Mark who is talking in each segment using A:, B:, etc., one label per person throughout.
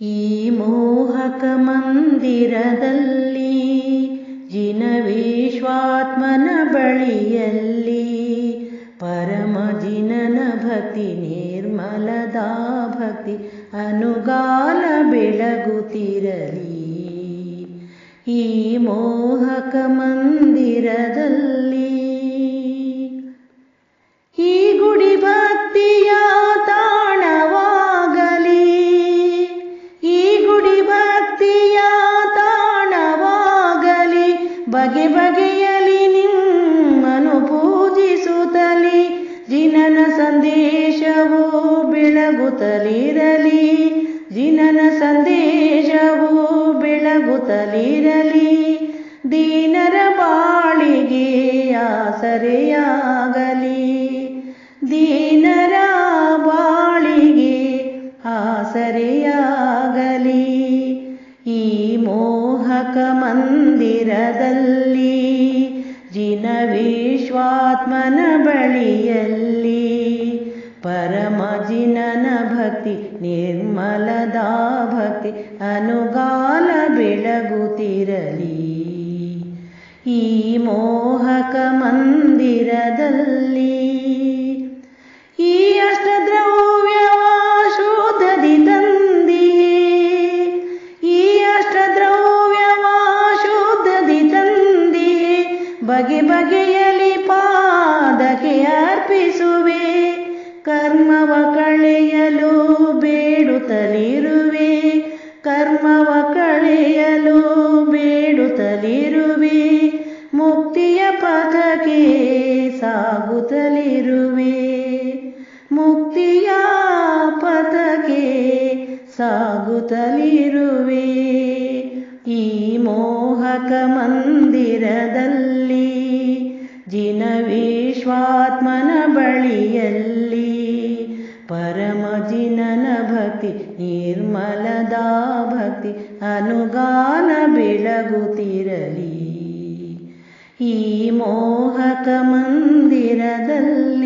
A: ಈ ಮೋಹಕ ಮಂದಿರದಲ್ಲಿ ಜಿನವಿಶ್ವಾತ್ಮನ ಬಳಿಯಲ್ಲಿ ಪರಮ ಜಿನನ ಭಕ್ತಿ ನಿರ್ಮಲದ ಭಕ್ತಿ ಅನುಗಾಲ ಬೆಳಗುತ್ತಿರಲಿ ಈ ಮೋಹಕ ಮಂದಿರದಲ್ಲಿ ಬಗೆ ಬಗೆಯಲಿ ನಿಮ್ಮನು ಪೂಜಿಸುತ್ತಲಿ. ಜಿನನ ಸಂದೇಶವು ಬೆಳಗುತ್ತಲಿರಲಿ. ಜಿನನ ಸಂದೇಶವು ಬೆಳಗುತ್ತಲಿರಲಿ. ದೀನರ ಬಾಳಿಗೆ ಆಸರೆಯಾಗಲಿ. ದೀನರ ಬಾಳಿಗೆ ಆಸರೆಯಾಗಲಿ. ಈ ಮೋಹಕ ಮಂದಿರದಲ್ಲಿ ವಿಶ್ವಾತ್ಮನ ಬಳಿಯಲ್ಲಿ ಪರಮ ಜಿನನ ಭಕ್ತಿ ನಿರ್ಮಲದ ಭಕ್ತಿ ಅನುಗಾಲ ಬೆಳಗುತ್ತಿರಲಿ. ಈ ಮೋಹಕ ಮಂದಿರದಲ್ಲಿ ಬಗೆ ಬಗೆಯಲಿ ಪಾದಕ್ಕೆ ಅರ್ಪಿಸುವೆ. ಕರ್ಮವ ಕಳೆಯಲು ಬೇಡುತ್ತಲಿರುವೆ ಕರ್ಮವ ಕಳೆಯಲು ಬೇಡುತ್ತಲಿರುವೆ ಮುಕ್ತಿಯ ಪಥಕ್ಕೆ ಸಾಗುತ್ತಲಿರುವೆ ಮುಕ್ತಿಯ ಪಥಕ್ಕೆ ಸಾಗುತ್ತಲಿರುವೆ ಈ ಮೋಹಕ ಮಂದಿರದಲ್ಲಿ ಜಿನ ವಿಶ್ವಾತ್ಮನ ಬಳಿಯಲ್ಲಿ ಪರಮ ಜಿನನ ಭಕ್ತಿ ನಿರ್ಮಲದ ಭಕ್ತಿ ಅನುಗಾನ ಬೆಳಗುತ್ತಿರಲಿ. ಈ ಮೋಹಕ ಮಂದಿರದಲ್ಲಿ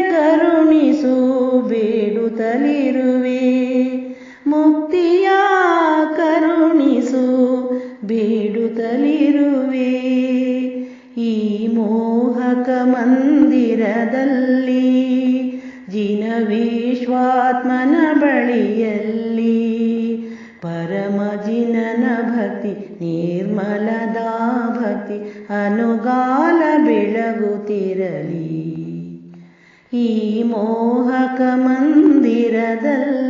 A: ಕರುಣಿಸು ಬೇಡುತ್ತಲಿರುವೆ. ಮುಕ್ತಿಯ ಕರುಣಿಸು ಬೇಡುತ್ತಲಿರುವೆ. ಈ ಮೋಹಕ ಮಂದಿರದಲ್ಲಿ ಜಿನ ವಿಶ್ವಾತ್ಮನ ಬಳಿಯಲ್ಲಿ, ಪರಮ ಜಿನನ ಭಕ್ತಿ, ನಿರ್ಮಲದ ಭಕ್ತಿ, ಅನುಗಾಲ ಬೆಳಗುತ್ತಿರಲಿ. ಈ ಮೋಹಕ ಮಂದಿರದಲ್ಲಿ